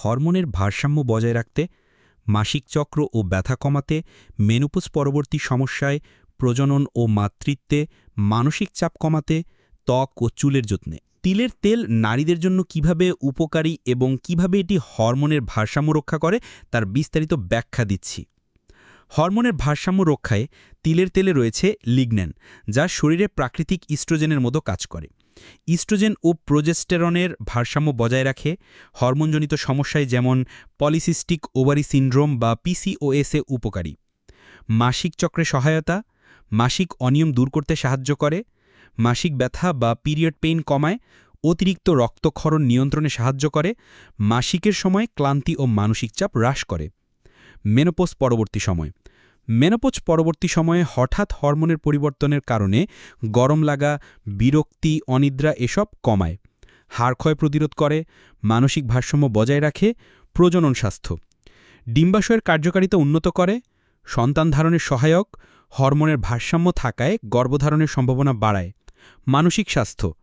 হরমোনের ভারসাম্য বজায় রাখতে, মাসিক চক্র ও ব্যথা কমাতে মেনুপুস পরবর্তী সমস্যায় প্রজনন ও মাতৃত্বে মানসিক চাপ কমাতে, ত্বক ও চুলের যত্নে। তিলের তেল নারীদের জন্য কীভাবে উপকারী এবং কীভাবে এটি হরমোনের ভারসাম্য রক্ষা করে, তার বিস্তারিত ব্যাখ্যা দিচ্ছি। হরমোনের ভারসাম্য রক্ষায় তিলের তেলে রয়েছে লিগন্যান, যা শরীরে প্রাকৃতিক ইস্ট্রোজেনের মতো কাজ করে। ইস্ট্রোজেন ও প্রোজেস্টেরনের ভারসাম্য বজায় রাখে হরমোনজনিত সমস্যায় যেমন পলিসিস্টিক ওভারি সিন্ড্রোম বা পিসিওএসে উপকারী। মাসিক চক্রে সহায়তা, মাসিক অনিয়ম দূর করতে সাহায্য করে, মাসিক ব্যথা বা পিরিয়ড পেইন কমায়, অতিরিক্ত রক্তক্ষরণ নিয়ন্ত্রণে সাহায্য করে, মাসিকের সময় ক্লান্তি ও মানসিক চাপ হ্রাস করে। মেনোপোস পরবর্তী সময়। মেনোপোজ পরবর্তী সময়ে হঠাৎ হরমোনের পরিবর্তনের কারণে গরম লাগা, বিরক্তি, অনিদ্রা এসব কমায়। হাড়ক্ষয় প্রতিরোধ করে, মানসিক ভারসাম্য বজায় রাখে, প্রজনন স্বাস্থ্য। ডিম্বাশয়ের কার্যকারিতা উন্নত করে, সন্তান ধারণের সহায়ক, হরমোনের ভারসাম্য থাকায় গর্ভধারণের সম্ভাবনা বাড়ায়। মানসিক স্বাস্থ্য।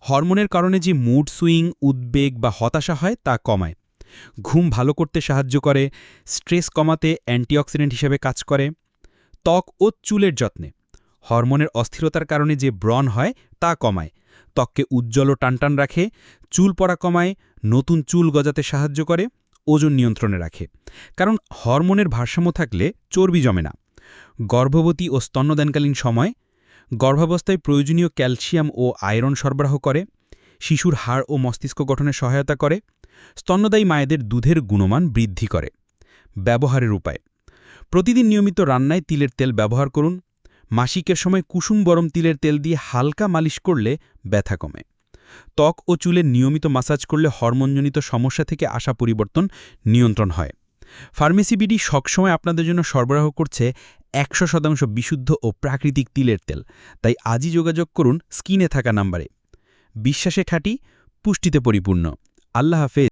হরমোনের কারণে যে মুড সুইং, উদ্বেগ বা হতাশা হয় তা কমায়। ঘুম ভালো করতে সাহায্য করে, স্ট্রেস কমাতে অ্যান্টিঅক্সিডেন্ট হিসেবে কাজ করে। ত্বক ও চুলের যত্নে। হরমোনের অস্থিরতার কারণে যে ব্রণ হয়, তা কমায়। ত্বককে উজ্জ্বল ও টানটান রাখে, চুল পড়া কমায়, নতুন চুল গজাতে সাহায্য করে, ওজন নিয়ন্ত্রণে রাখে। কারণ হরমোনের ভারসাম্য থাকলে চর্বি জমে না। গর্ভবতী ও স্তন্যদানকালীন সময় গর্ভাবস্থায় প্রয়োজনীয় ক্যালসিয়াম ও আয়রন সরবরাহ করে, শিশুর হাড় ও মস্তিষ্ক গঠনে সহায়তা করে, স্তন্যদায়ী মায়েদের দুধের গুণমান বৃদ্ধি করে। ব্যবহারের উপায় প্রতিদিন নিয়মিত রান্নায় তিলের তেল ব্যবহার করুন। মাসিকের সময় কুসুম গরম তিলের তেল দিয়ে হালকা মালিশ করলে ব্যথা কমে। ত্বক ও চুলের নিয়মিত মাসাজ করলে হরমোনজনিত সমস্যা থেকে আসা পরিবর্তন নিয়ন্ত্রণ হয়। ফার্মেসি বিডি সবসময় আপনাদের জন্য সরবরাহ করছে একশো শতাংশ বিশুদ্ধ ও প্রাকৃতিক তিলের তেল। তাই আজই যোগাযোগ করুন স্কিনে থাকা নাম্বারে। বিশ্বাসে খাঁটি, পুষ্টিতে পরিপূর্ণ। আল্লাহ হাফেজ।